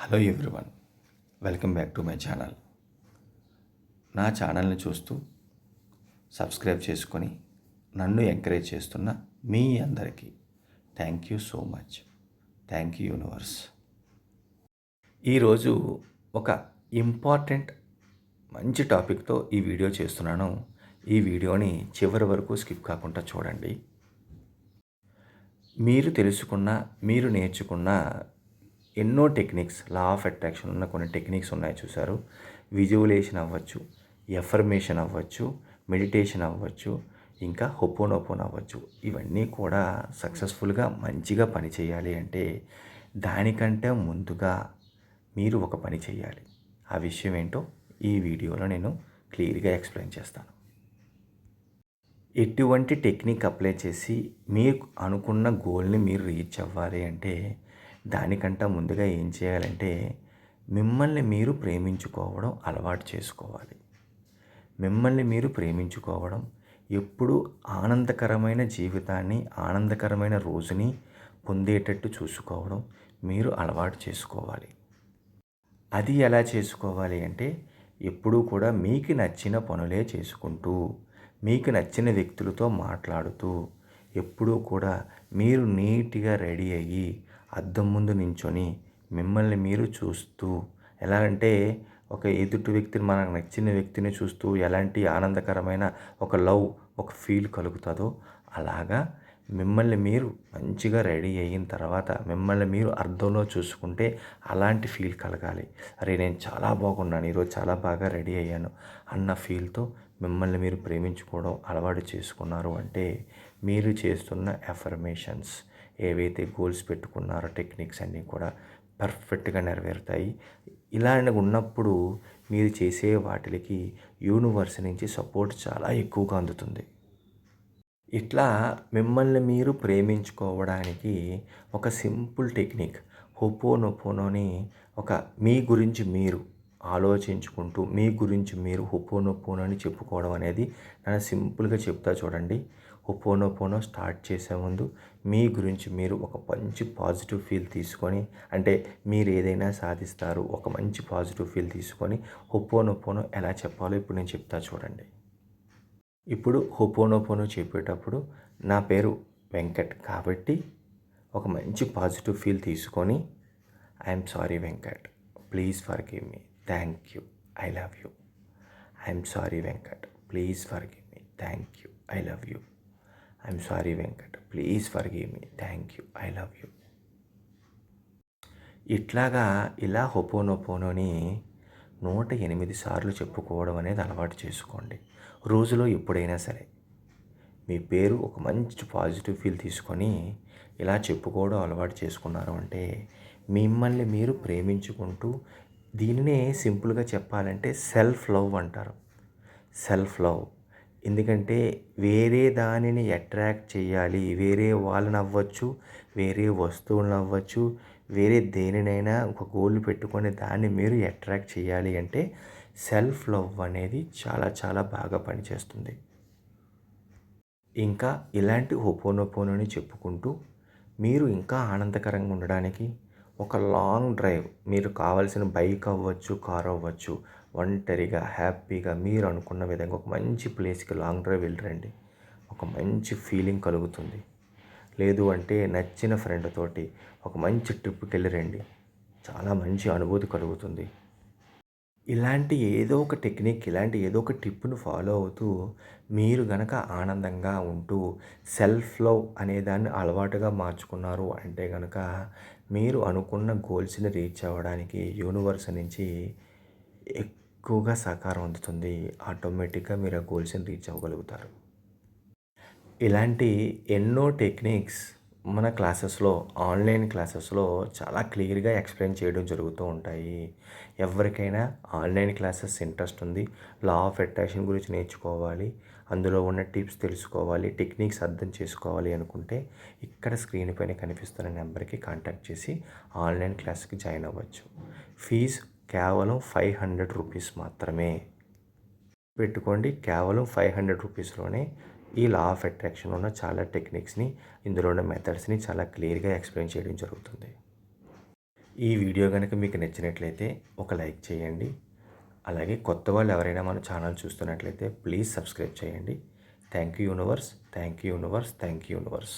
Hello everyone. Welcome back to my channel. నా ఛానల్ని చూస్తూ సబ్స్క్రైబ్ చేసుకొని నన్ను ఎంకరేజ్ చేస్తున్న మీ అందరికీ thank you so much. Thank you universe. ఈరోజు ఒక ఇంపార్టెంట్ మంచి టాపిక్తో ఈ వీడియో చేస్తున్నాను. ఈ వీడియోని చివరి వరకు స్కిప్ కాకుండా చూడండి. మీరు తెలుసుకున్న మీరు నేర్చుకున్న ఎన్నో టెక్నిక్స్ లా ఆఫ్ అట్రాక్షన్ ఉన్న కొన్ని టెక్నిక్స్ ఉన్నాయి చూసారు విజువలేషన్ అవ్వచ్చు ఎఫర్మేషన్ అవ్వచ్చు మెడిటేషన్ అవ్వచ్చు ఇంకా హొపోనొపోన్ అవ్వచ్చు. ఇవన్నీ కూడా సక్సెస్ఫుల్గా మంచిగా పని చేయాలి అంటే దానికంటే ముందుగా మీరు ఒక పని చేయాలి. ఆ విషయం ఏంటో ఈ వీడియోలో నేను క్లియర్గా ఎక్స్ప్లెయిన్ చేస్తాను. ఎటువంటి టెక్నిక్ అప్లై చేసి మీకు అనుకున్న గోల్ని మీరు రీచ్ అవ్వాలి అంటే దానికంటే ముందుగా ఏం చేయాలంటే మిమ్మల్ని మీరు ప్రేమించుకోవడం అలవాటు చేసుకోవాలి. మిమ్మల్ని మీరు ప్రేమించుకోవడం ఎప్పుడు ఆనందకరమైన జీవితాన్ని ఆనందకరమైన రోజుని పొందేటట్టు చూసుకోవడం మీరు అలవాటు చేసుకోవాలి. అది ఎలా చేసుకోవాలి అంటే ఎప్పుడూ కూడా మీకు నచ్చిన పనులే చేసుకుంటూ మీకు నచ్చిన వ్యక్తులతో మాట్లాడుతూ ఎప్పుడూ కూడా మీరు నీట్గా రెడీ అయ్యి అద్దం ముందు నించొని మిమ్మల్ని మీరు చూస్తూ ఎలా అంటే ఒక ఎదుటి వ్యక్తిని మనకు నచ్చిన వ్యక్తిని చూస్తూ ఎలాంటి ఆనందకరమైన ఒక లవ్ ఒక ఫీల్ కలుగుతుందో అలాగా మిమ్మల్ని మీరు మంచిగా రెడీ అయిన తర్వాత మిమ్మల్ని మీరు అర్థంలో చూసుకుంటే అలాంటి ఫీల్ కలగాలి. అరే నేను చాలా బాగున్నాను ఈరోజు చాలా బాగా రెడీ అయ్యాను అన్న ఫీల్తో మిమ్మల్ని మీరు ప్రేమించుకోవడం అలవాటు చేసుకున్నారు అంటే మీరు చేస్తున్న ఎఫర్మేషన్స్ ఏవైతే గోల్స్ పెట్టుకున్నారో టెక్నిక్స్ అన్నీ కూడా పర్ఫెక్ట్గా నెరవేరుతాయి. ఇలా ఉన్నప్పుడు మీరు చేసే వాటికి యూనివర్స్ నుంచి సపోర్ట్ చాలా ఎక్కువగా అందుతుంది. ఇట్లా మిమ్మల్ని మీరు ప్రేమించుకోవడానికి ఒక సింపుల్ టెక్నిక్ హొపోనొపోనోని ఒక మీ గురించి మీరు ఆలోచించుకుంటూ మీ గురించి మీరు హొపోనొపోనని చెప్పుకోవడం అనేది నన్ను సింపుల్గా చెప్తా చూడండి. హొపోనొపోనో స్టార్ట్ చేసే ముందు మీ గురించి మీరు ఒక మంచి పాజిటివ్ ఫీల్ తీసుకొని అంటే మీరు ఏదైనా సాధిస్తారు ఒక మంచి పాజిటివ్ ఫీల్ తీసుకొని హొపోనొపోనో ఎలా చెప్పాలో ఇప్పుడు నేను చెప్తా చూడండి. ఇప్పుడు హొపోనొపోనో చెప్పేటప్పుడు నా పేరు వెంకట్ కాబట్టి ఒక మంచి పాజిటివ్ ఫీల్ తీసుకొని I'm sorry Venkat please forgive me thank you I love you I'm sorry Venkat please forgive me thank you I love you. I'm sorry Venkat please forgive me thank you I love you ఇట్లాగా ఇలా హొపోనొపోనోని నూట ఎనిమిది సార్లు చెప్పుకోవడం అనేది అలవాటు చేసుకోండి. రోజులో ఎప్పుడైనా సరే. మీ పేరు ఒక మంచి పాజిటివ్ ఫీల్ తీసుకొని ఇలా చెప్పుకోవడం అలవాటు చేసుకున్నారు అంటే మిమ్మల్ని మీరు ప్రేమించుకుంటూ దీనినే సింపుల్గా చెప్పాలంటే సెల్ఫ్ లవ్ అంటారు. Self love. ఎందుకంటే వేరే దానిని అట్రాక్ట్ చేయాలి వేరే వాళ్ళని అవ్వచ్చు వేరే వస్తువులను అవ్వచ్చు వేరే దేనినైనా ఒక గోల్ పెట్టుకొని దాన్ని మీరు అట్రాక్ట్ చేయాలి అంటే సెల్ఫ్ లవ్ అనేది చాలా చాలా బాగా పనిచేస్తుంది. ఇంకా ఇలాంటి హోపోనోపోనోని చెప్పుకుంటూ మీరు ఇంకా ఆనందకరంగా ఉండడానికి ఒక లాంగ్ డ్రైవ్ మీరు కావాల్సిన బైక్ అవ్వచ్చు కార్ అవ్వచ్చు ఒంటరిగా హ్యాపీగా మీరు అనుకున్న విధంగా ఒక మంచి ప్లేస్కి లాంగ్ డ్రైవ్ వెళ్ళరండి. ఒక మంచి ఫీలింగ్ కలుగుతుంది. లేదు అంటే నచ్చిన ఫ్రెండ్ తోటి ఒక మంచి ట్రిప్కి వెళ్ళి రండి చాలా మంచి అనుభూతి కలుగుతుంది. ఇలాంటి ఏదో ఒక టెక్నిక్ ఇలాంటి ఏదో ఒక టిప్ను ఫాలో అవుతూ మీరు గనక ఆనందంగా ఉంటూ సెల్ఫ్ లవ్ అనే దాన్ని అలవాటుగా మార్చుకున్నారు అంటే కనుక మీరు అనుకున్న గోల్స్ని రీచ్ అవ్వడానికి యూనివర్స్ నుంచి ఎక్కువగా సహకారం అందుతుంది. ఆటోమేటిక్గా మీరు ఆ గోల్స్ని రీచ్ అవ్వగలుగుతారు. ఇలాంటి ఎన్నో టెక్నిక్స్ మన క్లాసెస్లో ఆన్లైన్ క్లాసెస్లో చాలా క్లియర్గా ఎక్స్ప్లెయిన్ చేయడం జరుగుతూ ఉంటాయి. ఎవరికైనా ఆన్లైన్ క్లాసెస్ ఇంట్రెస్ట్ ఉంది లా ఆఫ్ అట్రాక్షన్ గురించి నేర్చుకోవాలి అందులో ఉన్న టిప్స్ తెలుసుకోవాలి టెక్నిక్స్ అర్థం చేసుకోవాలి అనుకుంటే ఇక్కడ స్క్రీన్ పైన కనిపిస్తున్న నెంబర్కి కాంటాక్ట్ చేసి ఆన్లైన్ క్లాస్కి జాయిన్ అవ్వచ్చు. ఫీజు కేవలం ఫైవ్ హండ్రెడ్ రూపీస్ మాత్రమే. పెట్టుకోండి కేవలం ఫైవ్ హండ్రెడ్ రూపీస్లోనే ఈ లా ఆఫ్ అట్రాక్షన్ ఉన్న చాలా టెక్నిక్స్ని ఇందులో ఉన్న మెథడ్స్ని చాలా క్లియర్గా ఎక్స్ప్లెయిన్ చేయడం జరుగుతుంది. ఈ వీడియో కనుక మీకు నచ్చినట్లయితే ఒక లైక్ చేయండి. అలాగే కొత్త వాళ్ళు ఎవరైనా మన ఛానల్ చూస్తున్నట్లయితే ప్లీజ్ సబ్స్క్రైబ్ చేయండి. Thank you universe thank you universe thank you universe